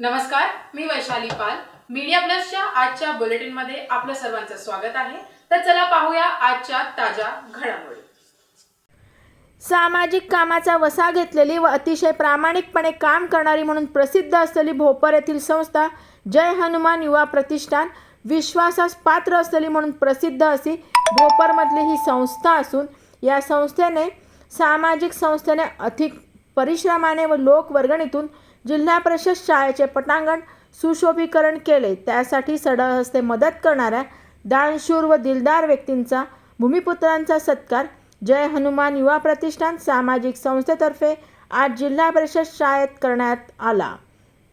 नमस्कार मी वैशाली पाल. मीडिया प्लसच्या आजच्या बुलेटिनमध्ये आपलं सर्वांचं स्वागत आहे. तर चला पाहूया आजच्या ताज्या घडामोडी. सामाजिक कामाचा वसा घेतलेली व अतिशय प्रामाणिकपणे काम करणारी म्हणून प्रसिद्ध असलेली भोपर येथील संस्था जय हनुमान युवा प्रतिष्ठान विश्वासास पात्र असलेली म्हणून प्रसिद्ध अशी भोपरमधली ही संस्था असून या संस्थेने सामाजिक संस्थेने अधिक परिश्रमाने व लोकवर्गणीतून जिल्हा परिषद शाळेचे पटांगण सुशोभीकरण केले. त्यासाठी सडळ हस्ते मदत करणाऱ्या दानशूर व दिलदार व्यक्तींचा भूमिपुत्रांचा सत्कार जय हनुमान युवा प्रतिष्ठान सामाजिक संस्थेतर्फे आज जिल्हा परिषद शाळेत करण्यात आला.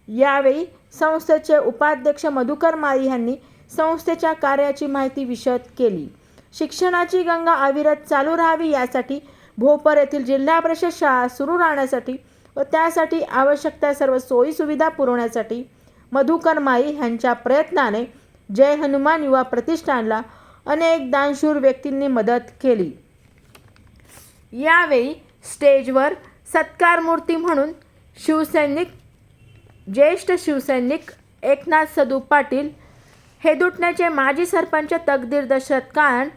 यावेळी संस्थेचे उपाध्यक्ष मधुकर माळी यांनी संस्थेच्या कार्याची माहिती विशद केली. शिक्षणाची गंगा अविरत चालू राहावी यासाठी भोपर येथील जिल्हा परिषद शाळा सुरू राहण्यासाठी व त्यासाठी आवश्यक त्या सर्व सोयीसुविधा पुरवण्यासाठी मधुकर माई ह्यांच्या प्रयत्नाने जय हनुमान युवा प्रतिष्ठानला अनेक दानशूर व्यक्तींनी मदत केली. यावेळी स्टेजवर सत्कार मूर्ती म्हणून शिवसैनिक ज्येष्ठ शिवसैनिक एकनाथ सदू पाटील हेदुटण्याचे माजी सरपंच तकदीर दशरथ काळण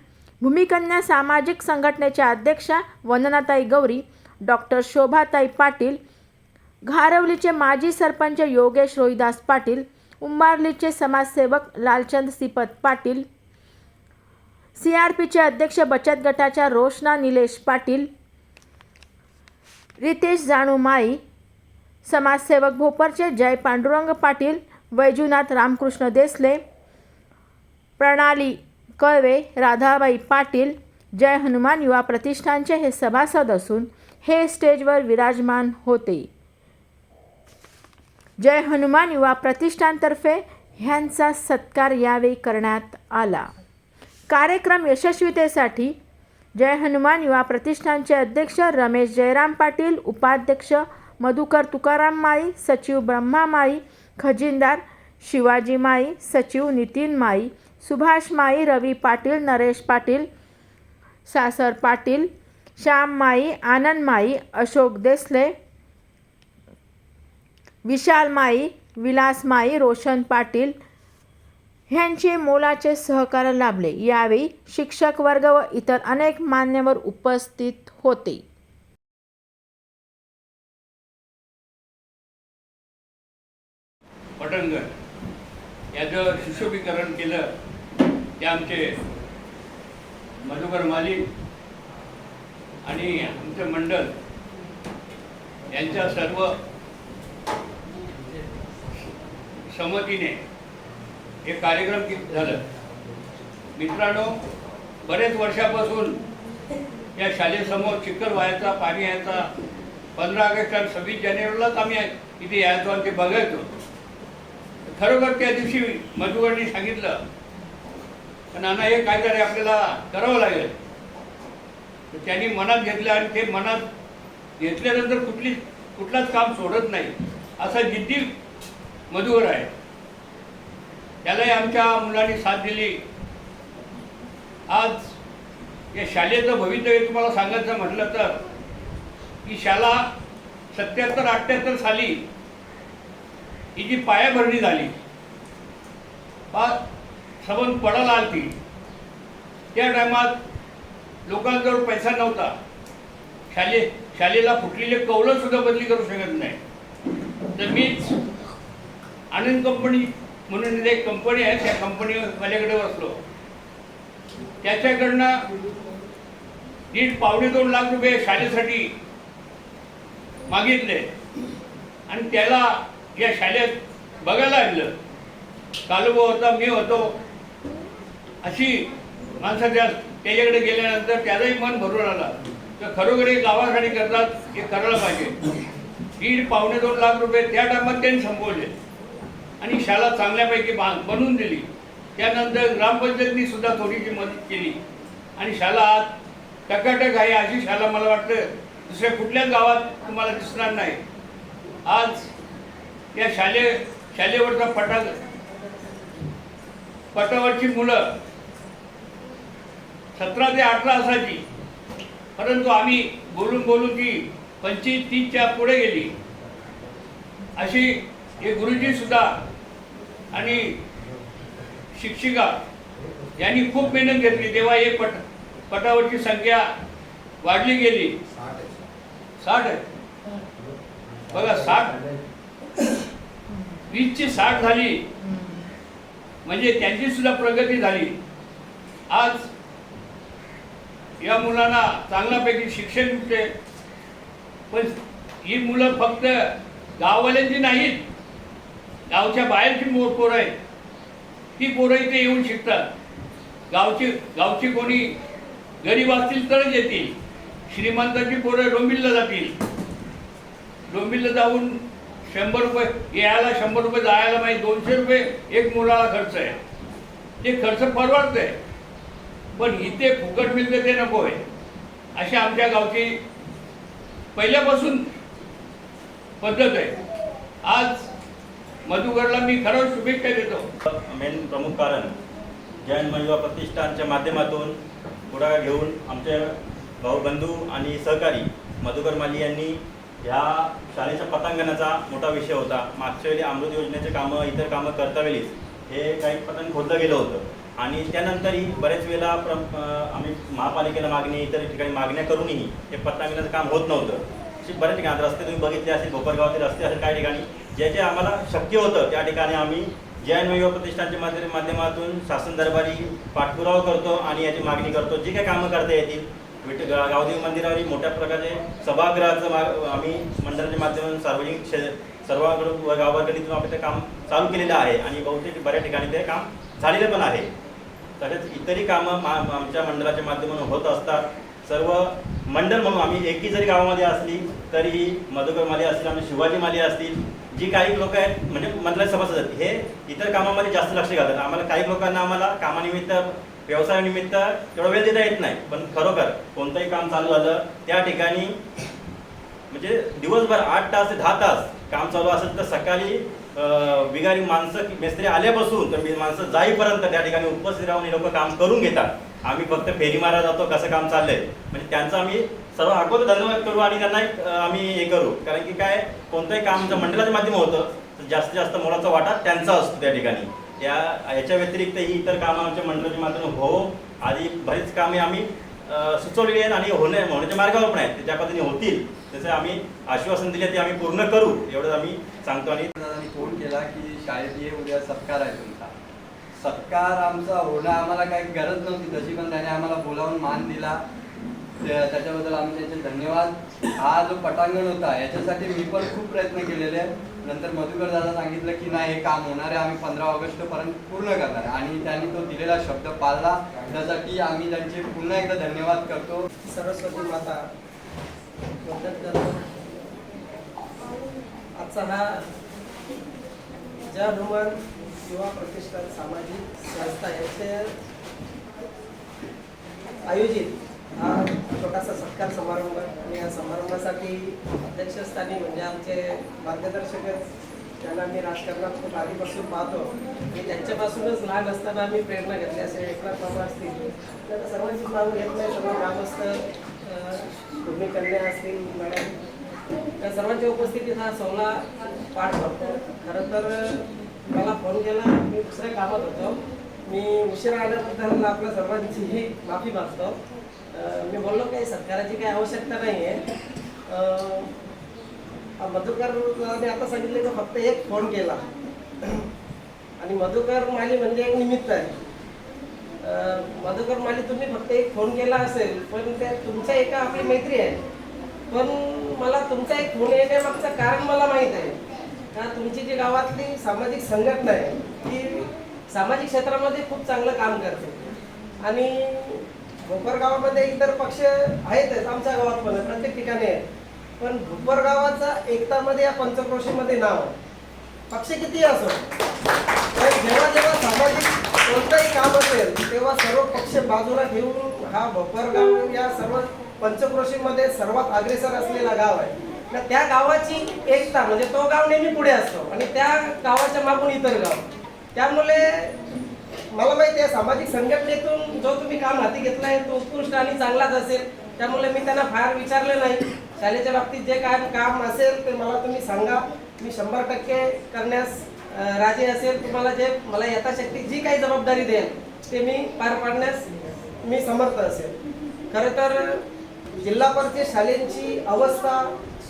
भूमिकन्या सामाजिक संघटनेच्या अध्यक्षा वंदनाताई गौरी डॉक्टर शोभाताई पाटील घारवलीचे माजी सरपंच योगेश रोहिदास पाटील उंबारलीचे समाजसेवक लालचंद सिपत पाटील सी आर पीचे अध्यक्ष बचत गटाच्या रोशना निलेश पाटील रितेश जाणू माई समाजसेवक भोपरचे जय पांडुरंग पाटील वैजूनाथ रामकृष्ण देसले प्रणाली कळवे राधाबाई पाटील जय हनुमान युवा प्रतिष्ठानचे हे सभासद असून हे स्टेजवर विराजमान होते. जय हनुमान युवा प्रतिष्ठानतर्फे ह्यांचा सत्कार यावेळी करण्यात आला. कार्यक्रम यशस्वीतेसाठी जय हनुमान युवा प्रतिष्ठानचे अध्यक्ष रमेश जयराम पाटील उपाध्यक्ष मधुकर तुकाराम माई सचिव ब्रह्मा माई खजिनदार शिवाजी माई सचिव नितीन माई सुभाष माई रवी पाटील नरेश पाटील सासर पाटील श्याम माई आनंद माई अशोक देसले विशाल माई विलास माई रोशन पाटील ह्यांचे मोलाचे सहकार्य लाभले. यावेळी शिक्षक वर्ग व इतर अनेक मान्यवर उपस्थित होते. पटंगण याचं सुशोभीकरण केलं ते आमचे मधुकर मालिक आणि आमचं मंडळ यांच्या सर्व संमतीने हे कार्यक्रम झालं. मित्रांनो बरेच वर्षापासून या शाळेसमोर चिखल व्हायचा पाणी यायचा. पंधरा ऑगस्ट आणि सव्वीस जानेवारीलाच आम्ही इथे यायचो आणि ते बघायचो. खरोखर त्या दिवशी मधुकरनी सांगितलं नाना हे काहीतरी आपल्याला करावं लागेल. तर त्यांनी मनात घेतलं आणि ते मनात घेतल्यानंतर कुठली कुठलाच काम सोडत नाही. असा जिद्दी मधुकर आहे. त्यालाही आमच्या मुलांनी साथ दिली. आज या शालेचं भवितव्य तुम्हाला सांगायचं म्हटलं तर ही शाळा सत्याहत्तर अठ्ठ्याहत्तर साली ही जी पायाभरणी झाली बा सबंध पडायला आलती. त्या टायमात लोकांजवळ पैसा नव्हता. शाले शालेला फुटलेले कौलं सुद्धा बदली करू शकत नाही. तर मीच आनंद कंपनी म्हणून एक कंपनी आहे त्या कंपनी माझ्याकडे बसलो. त्याच्याकडनं दीड पावणे दोन लाख रुपये शाळेसाठी मागितले. आणि त्याला या शाळेत बघायला आणलं. कालुबा होता मी होतो. अशी माणसं त्या त्याच्याकडे गेल्यानंतर त्यालाही मन भरून आला. तर खरोखर हे गावासाठी करतात हे करायला पाहिजे. दीड पावणे दोन लाख रुपये त्या टायमात त्यांनी संपवले. आणि शाळा चांगल्यापैकी बा बनवून दिली. त्यानंतर ग्रामपंचायतनी सुद्धा थोडीशी मदत केली. आणि शाळा आज टकाटक आहे अशी शाळा मला वाटतं. दुसऱ्या कुठल्याच गावात तुम्हाला दिसणार नाही. आज या शाले शालेवरचा पटा पटावरची मुलं सतरा ते अठरा असायची परंतु आम्ही बोलून बोलून ती पंचवीस तीसच्या पुढे गेली. अशी हे गुरुजी सुद्धा आणि शिक्षिका यांनी खूप मेहनत घेतली. तेव्हा हे पट पटावरची संख्या वाढली गेली. साठ आहे. बघा साठ. वीसची साठ झाली. म्हणजे त्यांची सुद्धा प्रगती झाली. आज या मुलांना चांगल्यापैकी शिक्षण मिळते पण ही मुलं फक्त गाववाल्यांची नाहीत. गावच्या बाहेरची मोर पोरं आहेत. ती पोरं इथे येऊन शिकतात. गावची गावची कोणी गरीब असतील तरच येतील. श्रीमंताची पोरं डोंबिलला जातील. डोंबिलला जाऊन शंभर रुपये यायला शंभर रुपये जायला माहीत दोनशे रुपये एक मुलाला खर्च आहे. ते खर्च परवडतंय. पण इथे फुकट मिळते ते नको आहे अशी आमच्या गावची पहिल्यापासून पद्धत आहे. आज मधुगरला मी खरंच शुभेच्छा देतो. मेन प्रमुख कारण जैन महिला प्रतिष्ठानच्या माध्यमातून पुढाकार घेऊन आमचे भाऊबंधू आणि सहकारी मधुकर माली यांनी ह्या शाळेच्या पतांगणाचा मोठा विषय होता. मागच्या वेळी अमृत योजनेचे कामं इतर कामं करता वेळीच हे काही पतंग खोदलं गेलं होतं. आणि त्यानंतरही बरेच वेळेला प्र आम्ही महापालिकेला मागणी इतर ठिकाणी मागण्या करूनही हे पतंगणाचं काम होत नव्हतं. अशी बऱ्याच ठिकाणी रस्ते तुम्ही बघितले असेल भोपरगावातील रस्ते असेल काही ठिकाणी जे जे आम्हाला शक्य होतं त्या ठिकाणी आम्ही जैन युवा प्रतिष्ठानच्या माध्यमातून शासन दरबारी पाठपुरावा करतो आणि याची मागणी करतो. जी काही कामं करता येतील विठ गा- गावदेवी मंदिरावरील मोठ्या प्रकारचे सभागृहाचं माग आम्ही मंडळाच्या माध्यमातून सार्वजनिक क्षे सर्वांकडून गाववर्गणीतून आपण ते काम चालू केलेलं आहे आणि बहुतेक बऱ्याच ठिकाणी ते काम झालेलं पण आहे. तसेच इतरही कामं मा आमच्या मंडळाच्या माध्यमातून होत असतात. सर्व मंडळ म्हणून आम्ही एकी जरी गावामध्ये असली तरी मधुकर माली असतील आम्ही शिवाजी माली असतील जी काही लोक आहेत म्हणजे मंडळाचे सभासद आहेत हे इतर कामामध्ये जास्त लक्ष घालतात. आम्हाला काही लोकांना आम्हाला कामानिमित्त व्यवसायानिमित्त तेवढा वेळ देता येत नाही. पण खरोखर कोणतंही काम चालू झालं त्या ठिकाणी म्हणजे दिवसभर आठ तास ते दहा तास काम चालू असेल तर सकाळी बिगारी माणसं मिस्त्री आल्यापासून तर मी माणसं जाईपर्यंत त्या ठिकाणी उपस्थित राहून हे लोक काम करून घेतात. आम्ही फक्त फेरी मारा जातो कसं काम चाललंय. म्हणजे त्यांचं आम्ही सर्व अगोदर धन्यवाद करू आणि त्यांना एक, आम्ही हे करू. कारण की काय कोणतंही काम जर मंडळाच्या माध्यम होतं तर जास्तीत जास्त मोलाचा वाटा त्यांचा असतो त्या ठिकाणी. त्या याच्या व्यतिरिक्त ही इतर कामं आमच्या मंडळाच्या माध्यमातून हो आधी बरीच कामे आम्ही सुचवलेली आहेत आणि होणे होण्याच्या मार्गावर पण आहेत ते ज्या पद्धतीने होतील त्याचं आम्ही आश्वासन दिले ते आम्ही पूर्ण करू एवढंच आम्ही सांगतो आणि फोन केला की शाळेत ये उद्या सत्कार आहे तुमचा. सत्कार आमचा होणं आम्हाला काही गरज नव्हती तशी पण त्याने आम्हाला बोलावून मान दिला. त्याच्याबद्दल आम्ही त्यांचे धन्यवाद. हा जो पटांगण होता याच्यासाठी मी पण खूप प्रयत्न केलेले नंतर मधुकर दादा सांगितलं की नाही हे काम होणार आहे आम्ही पंधरा ऑगस्ट पर्यंत पूर्ण करणार आणि त्यांनी तो दिलेला शब्द पाळला. त्यासाठी आम्ही त्यांचे पुन्हा एकदा धन्यवाद करतो. सरस्वती माता. आजचा हा ज्या हनुमान युवा प्रतिष्ठान सामाजिक संस्था याचे आयोजित हा छोटासा सत्कार समारंभ. आणि या समारंभासाठी अध्यक्षस्थानी म्हणजे आमचे मार्गदर्शकच त्यांना मी राजकारणात खूप आधीपासून पाहतो मी त्यांच्यापासूनच लहान असताना मी प्रेरणा घेतली असे एकनाथ बाबा असतील. तर सर्वांची नाव घेत नाही सर्व ग्रामस्थ भूमी कन्या असतील मॅडम. त्या सर्वांच्या उपस्थितीत हा सोहळा पाठ करतो खरं तर मला फोन केला मी दुसऱ्या कामात होतो. मी उशिरा आल्याबद्दल आपल्या सर्वांचीही माफी मागतो. मी बोललो काही सत्काराची काही आवश्यकता नाही आहे मधुकरने आता सांगितले तर फक्त एक फोन केला. आणि मधुकर माली म्हणजे एक निमित्त आहे. मधुकर माली तुम्ही फक्त एक फोन केला असेल पण त्या तुमच्या एका आपली मैत्री आहे. पण मला तुमचा एक फोन येण्यामागचं कारण मला माहीत आहे. का तुमची जी गावातली सामाजिक संघटना आहे ती सामाजिक क्षेत्रामध्ये खूप चांगलं काम करते. आणि भोपर गावामध्ये इतर पक्ष आहेतच आमच्या गावात पण प्रत्येक ठिकाणी आहे पण भोपर गावाचा एकतामध्ये या पंचक्रोशीमध्ये नाव आहे. पक्ष किती असो पण जेव्हा जेव्हा सामाजिक कोणतंही काम असेल तेव्हा सर्व पक्ष बाजूला घेऊन हा भोपर गाव या सर्व पंचक्रोशीमध्ये सर्वात अग्रेसर असलेला गाव आहे. तर त्या गावाची एकता म्हणजे तो गाव नेहमी पुढे असतो आणि त्या गावाच्या मागून इतर गाव. त्यामुळे मला माहिती आहे सामाजिक संघटनेतून जो तुम्ही काम हाती घेतलाय तो उत्कृष्ट आणि चांगलाच असेल. त्यामुळे मी त्यांना फार विचारले नाही. शाळेच्या बाबतीत जे काय काम असेल ते मला तुम्ही सांगा. मी शंभर टक्के करण्यास राजी असेल. तुम्हाला जे मला यथाशक्ती जी काही जबाबदारी देईल ते मी पार पाडण्यास मी समर्थ असेल. खरं तर जिल्हा परिषद शाळेची अवस्था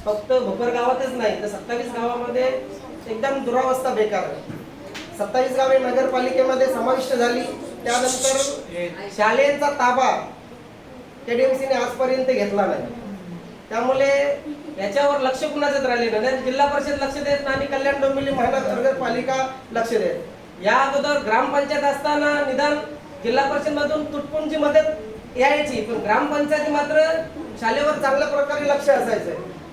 फक्त भोकर गावातच नाही तर सत्तावीस गावामध्ये एकदम दुरावस्था बेकार आहे. सत्तावीस गावे नगरपालिकेमध्ये समाविष्ट झाली. त्यानंतर शाळेचा ताबा केडीएमसीने आजपर्यंत घेतला नाही. त्यामुळे याच्यावर लक्ष कुणाचंच राहिले नाही. जिल्हा परिषद लक्ष देत नाही आणि कल्याण डोंबिवली महानगरपालिका लक्ष देत. या अगोदर ग्रामपंचायत असताना निदान जिल्हा परिषद मधून तुटपुंची मदत यायची पण ग्रामपंचायती मात्र शाळेवर चांगल्या प्रकारे लक्ष असायचं.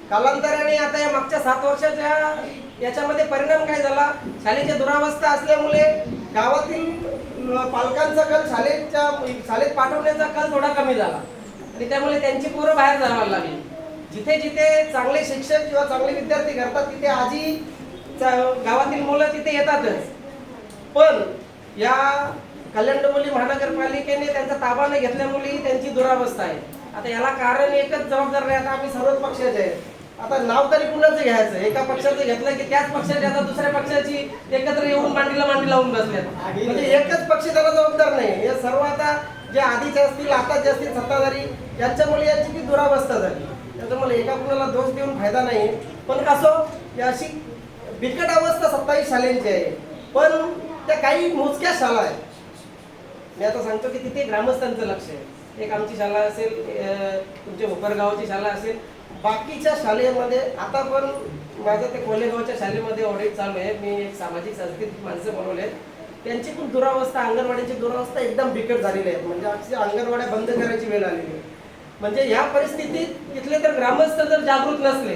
कालांतराने आता या मागच्या सात वर्षाच्या याच्यामध्ये परिणाम काय झाला? शाळेची दुरावस्था असल्यामुळे गावातील पालकांचा कल शाळेच्या शाळेत पाठवण्याचा कल थोडा कमी झाला. आणि त्यामुळे त्यांची पोरं बाहेर जायला लागली. जिथे जिथे चांगले शिक्षक किंवा चांगले विद्यार्थी घडतात तिथे आजी गावातील मुलं तिथे येतातच. पण या कल्याण डोंबिवली महानगरपालिकेने त्यांचा ताबा न घेतल्यामुळे त्यांची दुरावस्था आहे. आता याला कारण एकच जबाबदार नाही आता आम्ही सर्वच पक्षाचे आहे आता नाव तरी कुणाचं घ्यायचं? एका पक्षाचं घेतलं की त्याच पक्षाची आता दुसऱ्या पक्षाची एकत्र येऊन मांडीला मांडी लावून बसल्यात. म्हणजे एकच पक्ष त्याला जबाबदार नाही. हे सर्व आता जे आधीचे असतील आता जे असतील सत्ताधारी यांच्यामुळे यांची ती दुरावस्था झाली. त्याच्यामुळे एका कुणाला दोष देऊन फायदा नाही. पण असो ही अशी बिकट अवस्था सत्तावीस शाळांची आहे. पण त्या काही मोजक्या शाळा आहेत. मी आता सांगतो की तिथे ग्रामस्थांचं लक्ष आहे. एक आमची शाळा असेल तुमच्या भोकरगावची शाळा असेल बाकीच्या शाळेमध्ये आता पण माझं ते कोल्हेगावच्या शाळेमध्ये ऑडिट चालू आहे. मी एक सामाजिक सांस्कृतिक माणसं बनवले आहेत. त्यांची पण दुरावस्था अंगणवाडीची दुरावस्था एकदम बिकट झालेली आहे. म्हणजे अक्षरशः अंगणवाड्या बंद करायची वेळ आलेली आहे. म्हणजे ह्या परिस्थितीत तिथले तर ग्रामस्थ जर जागृत नसले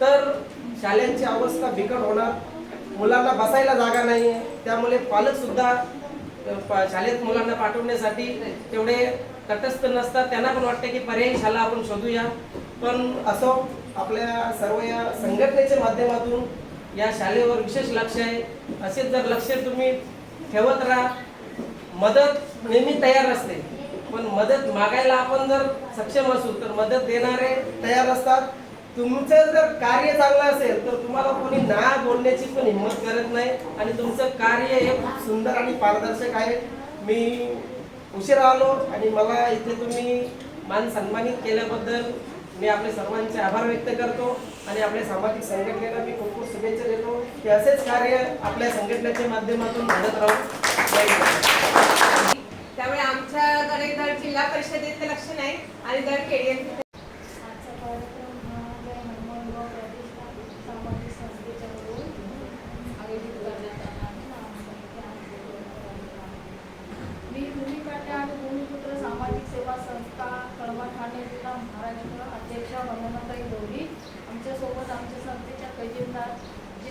तर शाळांची अवस्था बिकट होणार. मुलांना बसायला जागा नाही त्यामुळे पालकसुद्धा शाळेत मुलांना पाठवण्यासाठी तेवढे तटस्थ नसतात. त्यांना पण वाटतं की पर्यायी शाळा आपण शोधूया. पण असो आपल्या सर्व या संघटनेच्या माध्यमातून या शाळेवर विशेष लक्ष आहे. असेच जर लक्ष तुम्ही ठेवत राहा. मदत नेहमी तयार असते. पण मदत मागायला आपण जर सक्षम असू तर मदत देणारे तयार असतात. तुमचं जर कार्य चांगलं असेल तर तुम्हाला कोणी ना बोलण्याची पण हिंमत करत नाही. आणि तुमचं कार्य हे खूप सुंदर आणि पारदर्शक आहे. मी उशिरा आलो आणि मला इथे तुम्ही मान सन्मानित केल्याबद्दल मी आपले सर्वांचे आभार व्यक्त करतो आणि आपल्या सामाजिक संघटनेला मी खूप खूप शुभेच्छा देतो. की असेच कार्य आपल्या संघटनेच्या माध्यमातून घडत राहू. त्यामुळे आमच्याकडे दर जिल्हा परिषदेचं लक्ष नाही आणि दर केडीएम आजचा कार्यक्रम हा जय हनुमान युवा प्रतिष्ठान सामाजिक संस्थेच्याकडून आयोजित करण्यात आला आहे नामसंख्या मी भूमिकाट्या आणि भूमिपुत्र सामाजिक सेवा संस्था कळवा ठाणे जिल्हा महाराष्ट्र अध्यक्षा वंदनाताई गौरी आमच्यासोबत आमच्या संस्थेच्या खजिनदार ज्येष्ठ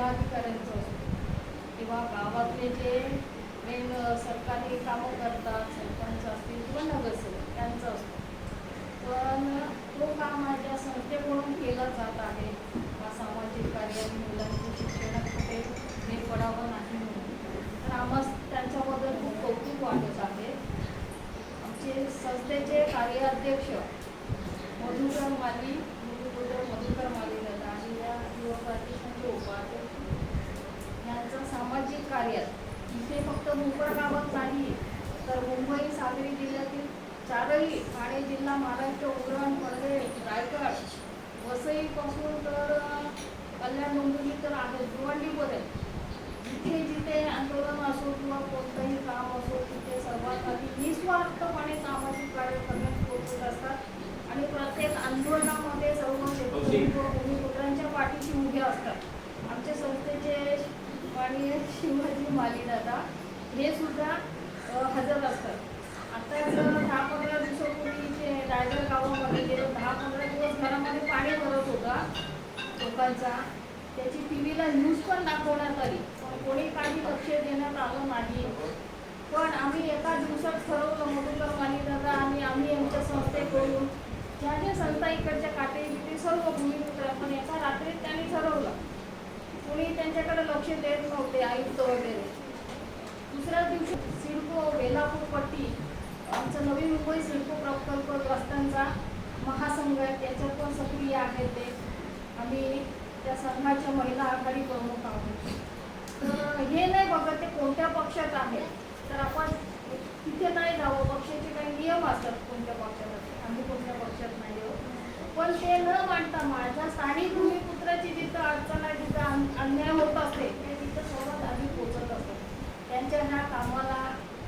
काम जिल्हाधिकाऱ्यांचं असतं. किंवा गावातले जे मेन सरकारी कामं करतात सरपंच असतील किंवा नगरसेवक त्यांचं असतो. पण तो काम माझ्या संस्थेकडून केला जात आहे. हा सामाजिक कार्य आणि मुलांच्या शिक्षणात कुठे हे पडावं नाही म्हणून. तर आम्हा त्यांच्याबद्दल खूप कौतुक वाटत आहे. आमचे संस्थेचे कार्याध्यक्ष मधुकर माली मधुकर माली आणि या युवक उपाध्यक्ष सामाजिक कार्यात. इथे फक्त मुंबई गावात नाही तर मुंबई सागरी जिल्ह्यातील चारही ठाणे जिल्हा महाराष्ट्र उरण पनवेल रायगड वसईपासून तर कल्याण डोंबिवली तर आहे भिवंडीपर्यंत जिथे जिथे आंदोलन असो किंवा कोणतंही काम असो तिथे सर्वात आधी निस्वार्थपणे सामाजिक कार्य करण्यात पोहोचत असतात. आणि प्रत्येक आंदोलनामध्ये सर्व शेतकरी व भूमिपुत्रांच्या पाठीशी उभे असतात. आमच्या संस्थेचे माननीय शिवाजी माली दादा हे सुद्धा हजर असतात. आता दहा पंधरा दिवसापूर्वी इथे रायगड गावामध्ये गेलो दहा पंधरा दिवस घरामध्ये पाणी भरत होता लोकांचा. त्याची टी व्हीला न्यूज पण दाखवण्यात आली. पण कोणी काही लक्ष देण्यात आलं नाही. पण आम्ही एका दिवसात ठरवलं मधुकर माली दादा आणि आम्ही आमच्या संस्थेकडून ज्या ज्या संस्था इकडच्या काटे बिटे सर्व भूमिपुत्र पण एका रात्रीत त्यांनी ठरवलं कोणी त्यांच्याकडे लक्ष देत नव्हते आयुक्त वगैरे. दुसऱ्या दिवशी सिडको बेलापूर पट्टी आमचा नवी मुंबई सिडको प्रकल्पग्रस्तांचा महासंघ आहे त्याच्यात पण सक्रिय आहे ते. आम्ही त्या संघाच्या महिला आघाडी प्रमुख आहोत. तर हे नाही बघत ते कोणत्या पक्षात आहे. तर आपण तिथे नाही जावं पक्षाचे काही नियम असतात कोणत्या पक्षात आम्ही कोणत्या पक्षात नाही आहोत. पण ते न मांडता माझ्या स्थानिक भूमिपुत्राची जिथं अडचण आहे तिथं अन्याय होत असते ते तिथं सर्वात आधी पोचत असतात त्यांच्या ह्या कामाला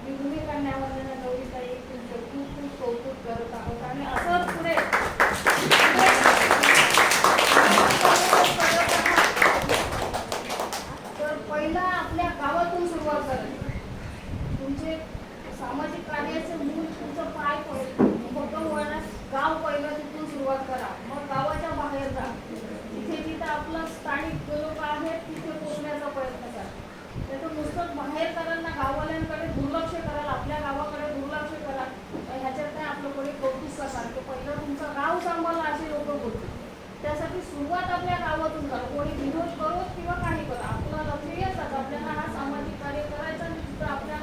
मी करण्यावर न्यायालयाने गौरीताई तुमचं खूप खूप कौतुक करत आहोत. आणि असंच पुढे तर पहिला आपल्या गावातून सुरुवात करायची तुमचे सामाजिक कार्याचे मूळ तुमचं पाय पहिले मोठं वळणास गाव पहिलं तिथून सुरुवात करा मग गावाच्या बाहेर जा तिथे जिथं आपलं स्थानिक लोक आहेत तिथे पोचण्याचा प्रयत्न करा त्याचं नुसतं बाहेर कराल ना गाववाल्यांकडे दुर्लक्ष कराल आपल्या गावाकडे दुर्लक्ष करा तर ह्याच्यात नाही आपलं कोणी कौतुक करणार की पहिलं तुमचं गाव सांभाळलं असे लोक बोलतील त्यासाठी सुरुवात आपल्या गावातून करा कोणी विरोध करो किंवा काही करो आपलं लक्ष येतात आपल्याला हा सामाजिक कार्य करायचं आणि तिथं आपल्या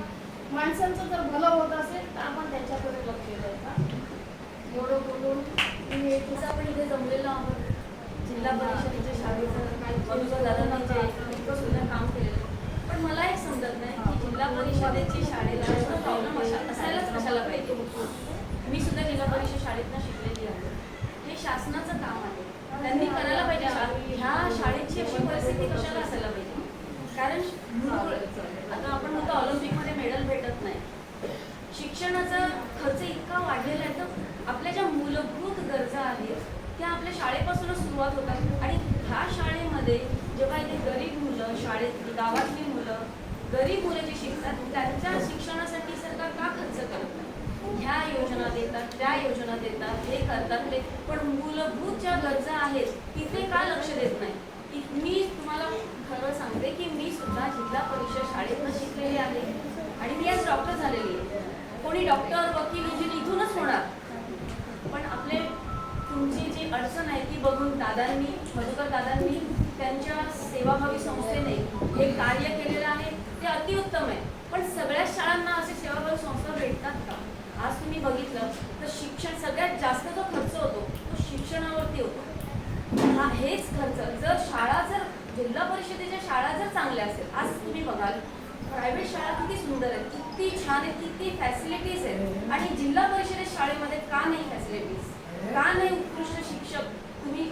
माणसांचं जर भलं होत असेल तर आपण त्याच्याकडे लक्ष द्यायचं एवढं बोलून मी तसं आपण इथे जमलेलो आहोत जिल्हा परिषदेच्या शाळेचं इतकं सुंदर काम केलेलं. पण मला एक समजत नाही की जिल्हा परिषदेची शाळेला असायलाच कशाला पाहिजे? मी सुद्धा जिल्हा परिषद शाळेतनं शिकलेली आहे. हे शासनाचं काम आहे. त्यांनी करायला पाहिजे ह्या शाळेची अशी परिस्थिती कशाला असायला पाहिजे? कारण आता आपण म्हणतो ऑलिम्पिकमध्ये मेडल भेटत नाही. शिक्षणाचा खर्च इतका वाढलेला आहे तर आपल्या ज्या मूलभूत गरजा आहेत त्या आपल्या शाळेपासूनच सुरुवात होतात. आणि ह्या शाळेमध्ये जेव्हा इथे गरीब मुलं शाळेत गावातली मुलं गरीब मुलं जी शिकतात त्यांच्या शिक्षणासाठी सरकार का खर्च करत ह्या योजना देतात त्या योजना देतात हे करतात ते. पण मूलभूत ज्या गरजा आहेत तिथे का लक्ष देत नाही? मी तुम्हाला खरं सांगते की मी सुद्धा जिल्हा परिषद शाळेतनं शिकलेली आहे. आणि मी आज डॉक्टर झालेली आहे. कोणी डॉक्टर वकील इंजिनियर इथूनच होणार. तुमची जी अडचण आहे ती बघून दादांनी मधुकर दादांनी त्यांच्या सेवाभावी संस्थेने हे कार्य केलेलं आहे. ते अतिउत्तम आहे. पण सगळ्याच शाळांना असे सेवाभावी संस्था भेटतात का? आज तुम्ही बघितलं तर शिक्षण सगळ्यात जास्त जो खर्च होतो तो शिक्षणावरती होतो. हा हेच खर्च. जर शाळा जर जिल्हा परिषदेच्या शाळा जर चांगल्या असेल आज तुम्ही बघाल प्रायव्हेट शाळा किती सुंदर आहेत किती छान आहेत किती फॅसिलिटीज आहेत. आणि जिल्हा परिषदेत शाळेमध्ये का नाही फॅसिलिटीज का नाही उत्कृष्ट शिक्षक? तुम्ही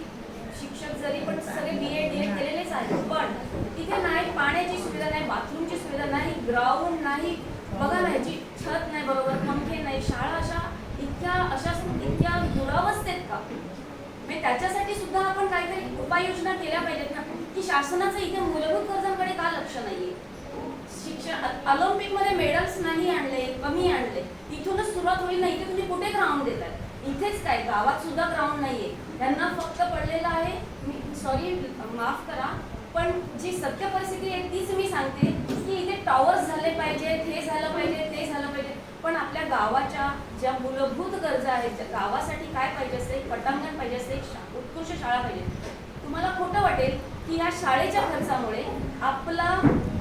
शिक्षक जरी पण सगळे बी एड डी एड केलेलेच आहेत पण तिथे नाही पाण्याची सुविधा नाही बाथरूमची सुविधा नाही ग्राउंड नाही बघा ना ह्याची छत नाही बरोबर पंखे नाही शाळा अशा इतक्या अशा इतक्या दुरावस्थेत का? म्हणजे त्याच्यासाठी सुद्धा आपण काहीतरी उपाययोजना केल्या पाहिजेत ना की शासनाचं इथे मूलभूत गरजांकडे का लक्ष नाहीये? शिक्षण ऑलिम्पिकमध्ये मेडल्स नाही आणले कमी आणले इथूनच सुरुवात होईल ना इथे तुम्ही कुठे ग्राउंड देतात इथेच काय? गावात सुद्धा ग्राउंड नाहीये. त्यांना फक्त पडलेलं आहे. मी सॉरी माफ करा. पण जी सत्य परिस्थिती आहे तीच मी सांगते की इथे टॉवर्स झाले पाहिजेत हे झालं पाहिजे ते झालं पाहिजे. पण आपल्या गावाच्या ज्या मूलभूत गरजा आहेत ज्या गावासाठी काय पाहिजे असते एक पटांगण पाहिजे असते एक उत्कृष्ट शाळा पाहिजे. तुम्हाला खोटं वाटेल की ह्या शाळेच्या खर्चामुळे आपला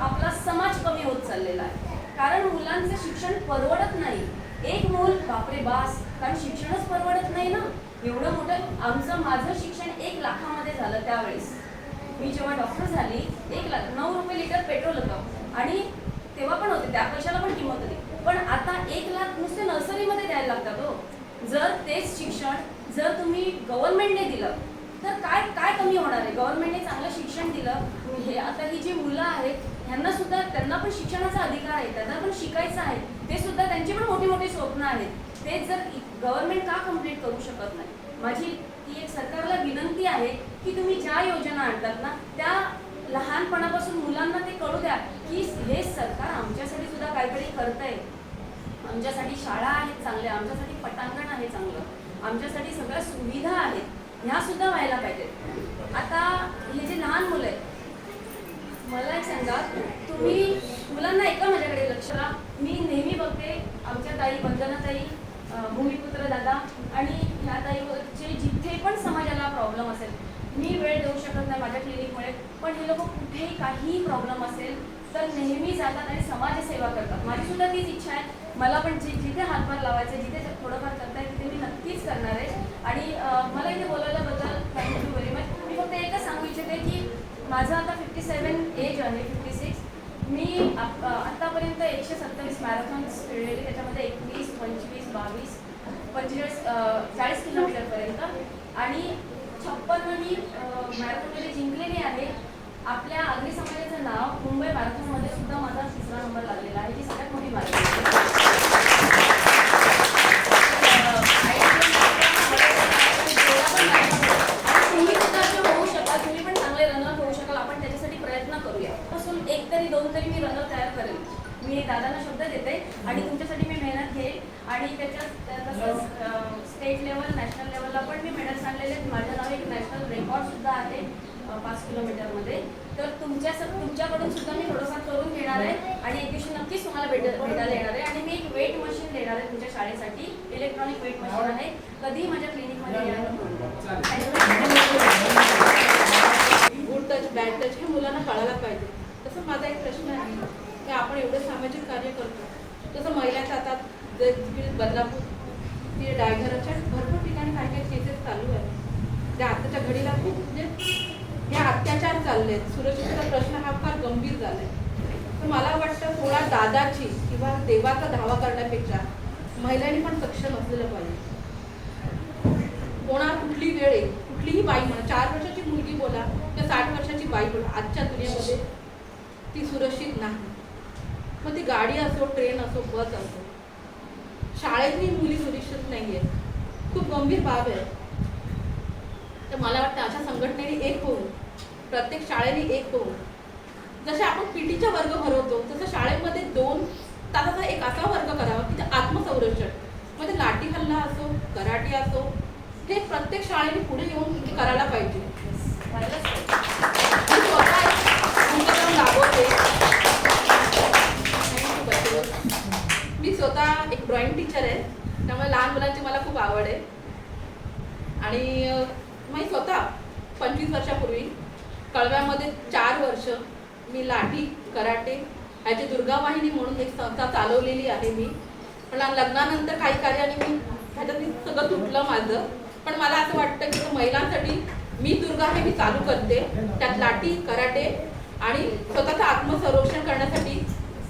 आपला समाज कमी होत चाललेला आहे. कारण मुलांचं शिक्षण परवडत नाही. एक मूल बापरे बास. कारण शिक्षणच परवडत नाही ना. एवढं मोठं आमचं माझं शिक्षण एक लाखामध्ये झालं त्यावेळेस. मी जेव्हा डॉक्टर झाली एक लाख नऊ रुपये लिटर पेट्रोल होतं. आणि तेव्हा पण होते त्या पैशाला पण किंमत होती. पण आता एक लाख नुसते नर्सरीमध्ये द्यायला लागतात हो. जर तेच शिक्षण जर तुम्ही गव्हर्नमेंटने दिलं तर काय काय कमी होणार आहे? गव्हर्नमेंटने चांगलं शिक्षण दिलं हे आता ही जी मुलं आहेत ह्यांना सुद्धा त्यांना पण शिक्षणाचा अधिकार आहे त्यांना पण शिकायचं आहे ते सुद्धा मोठे मोठे स्वप्न आहेत. तेच जर गव्हर्नमेंट का कंप्लीट करू शकत नाही? माझी ती एक सरकारला विनंती आहे की तुम्ही ज्या योजना आणतात ना त्या लहानपणापासून मुलांना ते कळू द्या की हे सरकार आमच्यासाठी सुद्धा काहीतरी करतंय. आमच्यासाठी शाळा आहेत चांगल्या आमच्यासाठी पटांगण आहे चांगलं आमच्यासाठी सगळ्या सुविधा आहेत ह्या सुद्धा व्हायला पाहिजेत आता हे जे लहान मुलं आहेत मला एक सांगा तुम्ही मुलांना एका माझ्याकडे लक्ष. मी नेहमी बघते आमच्या ताई वंदनाताई ताई भूमिपुत्र दादा आणि ह्या ताईवरचे जिथे पण समाजाला प्रॉब्लेम असेल मी वेळ देऊ शकत नाही माझ्या क्लिनिकमुळे पण हे लोक कुठेही काहीही प्रॉब्लेम असेल तर नेहमी जातात आणि समाजसेवा करतात. माझी सुद्धा तीच इच्छा आहे. मला पण जे जिथे हातभार लावायचे जिथे थोडंफार करता येईल तिथे मी नक्कीच करणार आहे. आणि मला इथे बोलायलाबद्दल थँक्यू व्हेरी मच मी फक्त एकच सांगू इच्छिते की माझं आता फिफ्टी सेवन एज आहे फिफ्टी मी आप- आत्तापर्यंत एकशे सत्तावीस मॅरेथॉन्स खेळलेले त्याच्यामध्ये एकवीस पंचवीस बावीस पंचेचाळीस चाळीस किलोमीटरपर्यंत आणि छप्पन्न मी मॅरेथॉनमध्ये जिंकलेली आहे. आपल्या आगरी समाजाचं नाव मुंबई मॅरेथॉनमध्ये सुद्धा माझा तिसरा नंबर लागलेला आहे जी सगळ्यात मोठी मॅरेथॉन तरी दोन तरी मी रनर तयार करेल. मी दादांना शब्द देते आणि तुमच्यासाठी मी मेहनत घेईल. आणि त्याच्यात तसंच स्टेट लेवल नॅशनल लेवलला पण मी मेडल्स आणलेले आहेत माझ्या नावे एक नॅशनल रेकॉर्ड सुद्धा आहे पाच किलोमीटरमध्ये. तर तुमच्या तुमच्याकडून सुद्धा मी थोडंफार करून घेणार आहे आणि एक दिवशी नक्कीच तुम्हाला भेट भेटायला येणार आहे. आणि मी एक वेट मशीन देणार आहे तुमच्या शाळेसाठी. इलेक्ट्रॉनिक वेट मशीन आहे. कधीही माझ्या क्लिनिकमध्ये येणार गुड टच बॅड टच हे मुलांना कळायला पाहिजे. तसं माझा एक प्रश्न आहे की आपण एवढं सामाजिक कार्य करतो. तसं महिला हातात जे बदलापूर तिथे डायघराच्या भरपूर ठिकाणी काही काही केसेस चालू आहेत. त्या आताच्या घडीला खूप म्हणजे हे अत्याचार चालले आहेत सुरक्षेचा प्रश्न हा फार गंभीर झाला आहे तर मला वाटतं थोडा दादाची किंवा देवाचा धावा करण्यापेक्षा महिलांनी पण सक्षम असलेलं पाहिजे. कोणा कुठली वेळ येईल कुठलीही बाई म्हणा चार वर्षाची मुलगी बोला किंवा साठ वर्षाची बाई बोला आजच्या दुनियामध्ये ती सुरक्षित नाही. मग ती गाडी असो ट्रेन असो बस असो शाळेतही मुली सुरक्षित नाही आहेत खूप गंभीर बाब आहे. तर मला वाटतं अशा संघटनेने एक होऊन प्रत्येक शाळेने एक होऊन जसे आपण पीटीचा वर्ग भरवतो तसं शाळेमध्ये दोन तासाचा एक असा वर्ग करावा की ते आत्मसंरक्षण. मग ते लाठी हल्ला असो कराटे असो हे प्रत्येक शाळेने पुढे येऊन करायला पाहिजे. त्यामुळे मला खूप आवड आहे. आणि मी स्वतः पंचवीस वर्षापूर्वी कळव्यामध्ये चार वर्ष मी लाठी कराटे ह्याची दुर्गा वाहिनी म्हणून एक संस्था चालवलेली आहे मी. पण लग्नानंतर काही कार्याने मी ह्याच्यात मी सगळं तुटलं माझं. पण मला असं वाटतं की महिलांसाठी मी दुर्गा हे मी चालू करते. त्यात लाठी कराटे आणि स्वतःचं आत्मसंरक्षण करण्यासाठी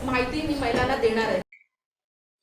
माहिती मी महिलांना देणार आहे.